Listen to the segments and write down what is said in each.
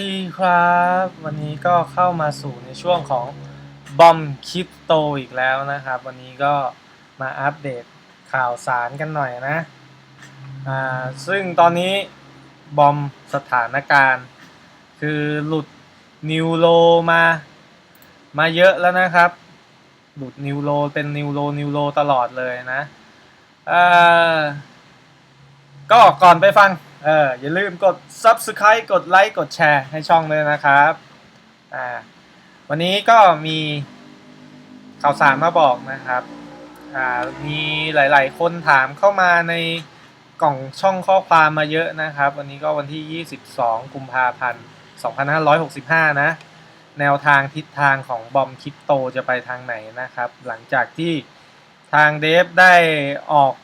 ดีครับ วันนี้ก็เข้ามาสู่ในช่วงของบอมคริปโตอีกแล้วนะครับ วันนี้ก็มาอัปเดตข่าวสารกันหน่อยนะอ่าซึ่งตอนนี้บอมสถานการณ์ คือหลุดนิวโลมา มาเยอะแล้วนะครับ หลุดนิวโลเป็นนิวโลนิวโลตลอดเลยนะอ่าก็ก่อนไปฟัง เอออย่าลืมกด Subscribe กดไลค์กดแชร์ให้ช่องด้วยนะครับอ่าวันนี้ก็มีข่าวสารมาบอกนะครับอ่ามีหลาย ๆ คนถามเข้ามาในกล่องช่องข้อความมาเยอะนะครับ วันนี้ก็วันที่ 22 กุมภาพันธ์ 2565 นะ แนวทางทิศทางของบอมคริปโตจะไปทางไหนนะครับ หลังจากที่ทางเดฟได้ออก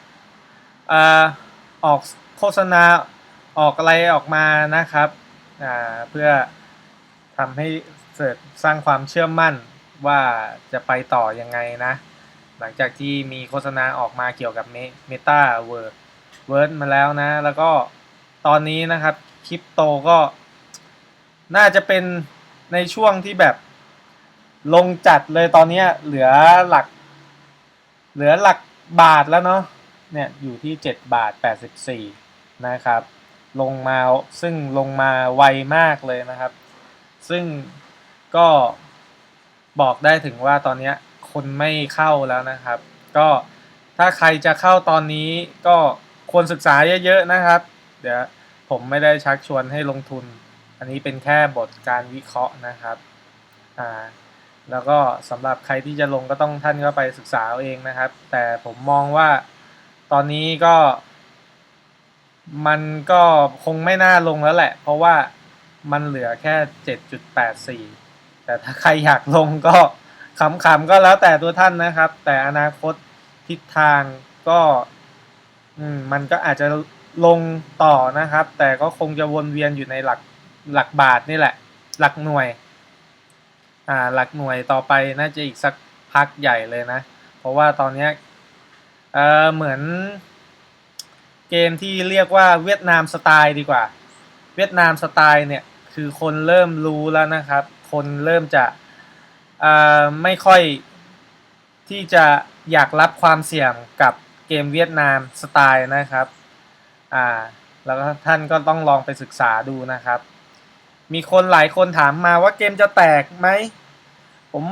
อ่าออกโฆษณา ออกอะไรออกมานะครับเพื่อทำให้เกิดสร้างความเชื่อมั่นว่าจะไปต่อยังไงนะ หลังจากที่มีโฆษณาออกมาเกี่ยวกับเมตาเวิร์ดเวิร์ดมาแล้วนะ แล้วก็ตอนนี้นะครับคริปโตก็น่าจะเป็นในช่วงที่แบบลงจัดเลยตอนนี้เหลือหลัก เหลือหลักบาทแล้วเนาะเนี่ยอยู่ที่ 7 บาท 84 นะครับ ลงมาซึ่งลงมาไวมากเลยนะครับ ซึ่งก็บอกได้ถึงว่าตอนนี้คนไม่เข้าแล้วนะครับ ก็ถ้าใครจะเข้าตอนนี้ก็ควรศึกษาเยอะๆนะครับ เดี๋ยวผมไม่ได้ชักชวนให้ลงทุน อันนี้เป็นแค่บทการวิเคราะห์นะครับอ่าแล้วก็สำหรับใครที่จะลงก็ต้องท่านก็ไปศึกษาเอาเองนะครับ แต่ผมมองว่าตอนนี้ก็ มันก็คงไม่น่าลงแล้วแหละ เพราะว่ามันเหลือแค่ 7.84 แต่ถ้าใครอยากลงก็ขำๆก็แล้วแต่ตัวท่านนะครับ แต่อนาคตทิศทางก็มมันก็อาจจะลงต่อนะครับ แต่ก็คงจะวนเวียนอยู่ในหลักหลักบาทนี่แหละ หลักหน่วย อ่า หลักหน่วยต่อไปน่าจะอีกสักพักใหญ่เลยนะ เพราะว่าตอนนี้เออเหมือน เกมที่เรียกว่าเวียดนามสไตล์ดีกว่า เวียดนามสไตล์เนี่ยคือคนเริ่มรู้แล้วนะครับ คนเริ่มจะไม่ค่อยที่จะอยากรับความเสี่ยงกับเกมเวียดนามสไตล์นะครับอ่าแล้วท่านก็ต้องลองไปศึกษาดูนะครับ มีคนหลายคนถามมาว่าเกมจะแตกไหม ผม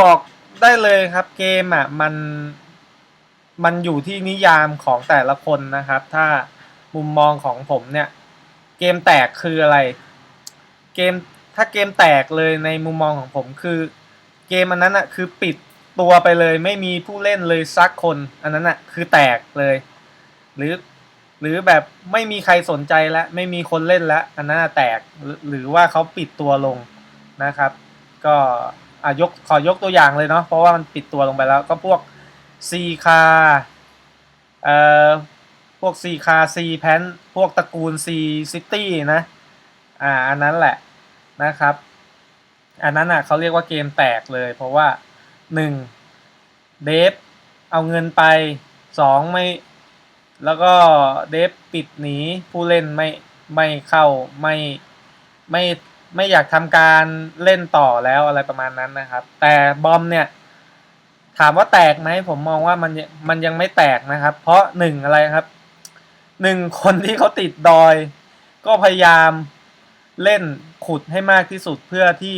บอกได้เลยครับเกมอะมัน มันอยู่ที่นิยามของแต่ละคนนะครับ ถ้ามุมมองของผมเนี่ย เกมแตกคืออะไร เกมถ้าเกมแตกเลยในมุมมองของผมคือ เกมอันนั้นอะคือปิดตัวไปเลยไม่มีผู้เล่นเลยสักคน อันนั้นอะคือแตกเลย หรือหรือแบบไม่มีใครสนใจแล้วไม่มีคนเล่นแล้วอันนั้นอะแตกหรือหรือว่าเขาปิดตัวลงนะครับ ก็อะยกขอยกตัวอย่างเลยเนาะเพราะว่ามันปิดตัวลงไปแล้วก็พวก ซีคาเอ่อพวกซีคาซีแพนพวกตระกูลซีซิตี้นะอ่าอันนั้นแหละนะครับ อันนั้นอะเขาเรียกว่าเกมแตกเลย เพราะว่าหนึ่งเดฟเอาเงินไปสองไม่ แล้วก็เดฟปิดหนีผู้เล่นไม่ไม่เข้าไม่ไม่ไม่อยากทำการเล่นต่อแล้วอะไรประมาณนั้นนะครับ แต่บอมเนี่ย ถามว่าแตกไหมผมมองว่ามันมันยังไม่แตกนะครับ เพราะหนึ่งอะไรครับหนึ่งคนที่เขาติดดอย ก็พยายามเล่นขุดให้มากที่สุดเพื่อที่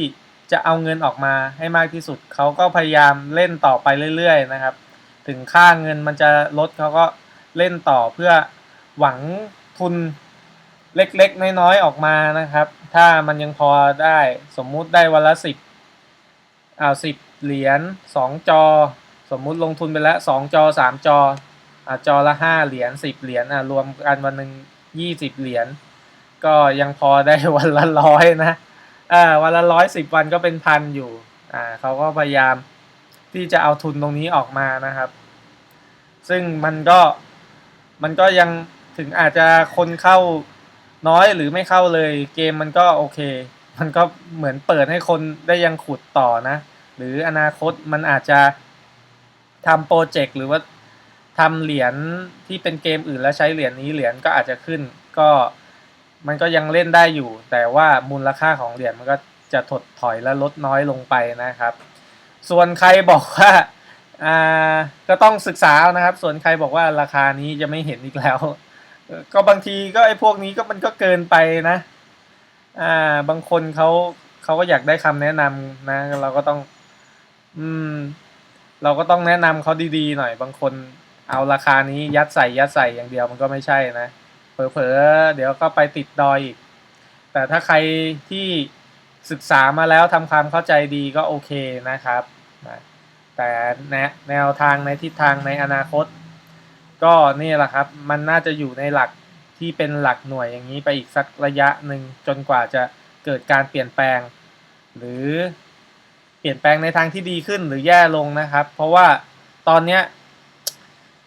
จะเอาเงินออกมาให้มากที่สุดเขาก็พยายามเล่นต่อไปเรื่อย ๆ นะครับ ถึงค่าเงินมันจะลดเขาก็เล่นต่อเพื่อหวังทุนเล็กๆ น้อยๆ ออกมานะครับ ถ้ามันยังพอได้สมมุติได้วันละสิบอ่าสิบ เหรียญสองจอ สมมุติลงทุนไปแล้วสองจอสามจออ่าจอละห้าเหรียญสิบเหรียญอ่ารวมกันวันหนึ่งยี่สิบเหรียญก็ยังพอได้วันละร้อยนะอ่าวันละร้อยสิบวันก็เป็นพันอยู่อ่าเขาก็พยายามที่จะเอาทุนตรงนี้ออกมานะครับ ซึ่งมันก็มันก็ยังถึงอาจจะคนเข้าน้อยหรือไม่เข้าเลยเกมมันก็โอเค มันก็เหมือนเปิดให้คนได้ยังขุดต่อนะ หรืออนาคตมันอาจจะทำโปรเจกต์หรือว่าทำเหรียญที่เป็นเกมอื่นแล้วใช้เหรียญนี้เหรียญก็อาจจะขึ้น ก็มันก็ยังเล่นได้อยู่ แต่ว่ามูลค่าของเหรียญมันก็จะถดถอยและลดน้อยลงไปนะครับ ส่วนใครบอกว่าอ่าก็ต้องศึกษานะครับ ส่วนใครบอกว่าราคานี้จะไม่เห็นอีกแล้ว ก็บางทีก็ไอ้พวกนี้ก็มันก็เกินไปนะอ่าบางคนเขาเขาก็อยากได้คำแนะนำนะเราก็ต้อง อืม เราก็ต้องแนะนำเขาดีๆหน่อย บางคนเอาราคานี้ยัดใส่ยัดใส่อย่างเดียวมันก็ไม่ใช่นะเผลอๆเดี๋ยวก็ไปติดดอยอีก แต่ถ้าใครที่ศึกษามาแล้วทำความเข้าใจดีก็โอเคนะครับนะแต่แนวทางในทิศทางในอนาคต ก็นี่แหละครับ มันน่าจะอยู่ในหลักที่เป็นหลักหน่วยอย่างนี้ไปอีกสักระยะหนึ่งจนกว่าจะเกิดการเปลี่ยนแปลง หรือ ลี่ยนแปลงในทางที่ดีขึ้นหรือแย่ลงนะครับ เพราะว่าตอนเนี้ย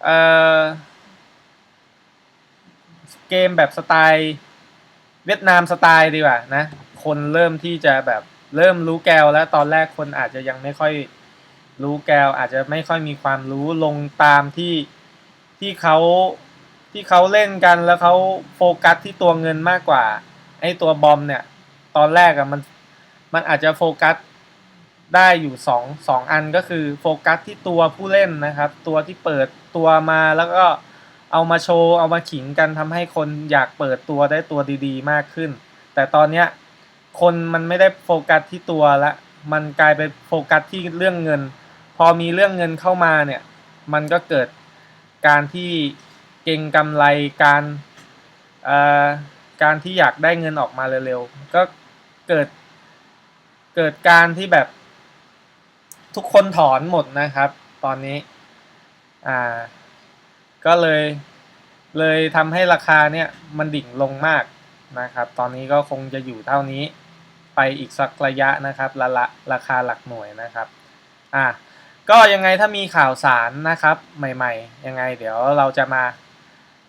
เอ่อเกมแบบสไตล์เวียดนามสไตล์ดีกว่านะคนเริ่มที่จะแบบเริ่มรู้แกวแล้วตอนแรกคนอาจจะยังไม่ค่อยรู้แกวอาจจะไม่ค่อยมีความรู้ลงตามที่ที่เขาที่เขาเล่นกันแล้วเขาโฟกัสที่ตัวเงินมากกว่าไอ้ตัวบอมเนี่ย ตอนแรกอะมันมันอาจจะโฟกัส ได้อยู่สองสองอันก็คือโฟกัสที่ตัวผู้เล่นนะครับ ตัวที่เปิดตัวมาแล้วก็เอามาโชว์เอามาขิงกันทำให้คนอยากเปิดตัวได้ตัวดีๆ มากขึ้น แต่ตอนเนี้ยคนมันไม่ได้โฟกัสที่ตัวละมันกลายไปโฟกัสที่เรื่องเงิน พอมีเรื่องเงินเข้ามาเนี่ย มันก็เกิดการที่เก่งกำไรการเอ่อการที่อยากได้เงินออกมาเร็วๆก็เกิดเกิดการที่แบบ ทุกคนถอนหมดนะครับ ตอนนี้อ่าก็เลยเลยทำให้ราคาเนี่ยมันดิ่งลงมากนะครับ ตอนนี้ก็คงจะอยู่เท่านี้ไปอีกสักระยะนะครับละละราคาหลักหน่วยนะครับอะก็ยังไงถ้ามีข่าวสารนะครับใหม่ๆ ยังไงเดี๋ยวเราจะมา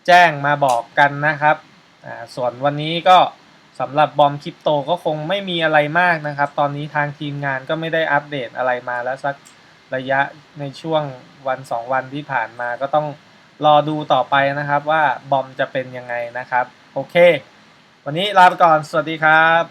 แจ้งมาบอกกันนะครับอ่าส่วนวันนี้ก็ สำหรับบอมคริปโตก็คงไม่มีอะไรมากนะครับ ตอนนี้ทางทีมงานก็ไม่ได้อัปเดตอะไรมาแล้วสักระยะในช่วงวันสองวันที่ผ่านมาก็ต้องรอดูต่อไปนะครับว่าบอมจะเป็นยังไงนะครับ โอเค วันนี้ลาไปก่อน สวัสดีครับ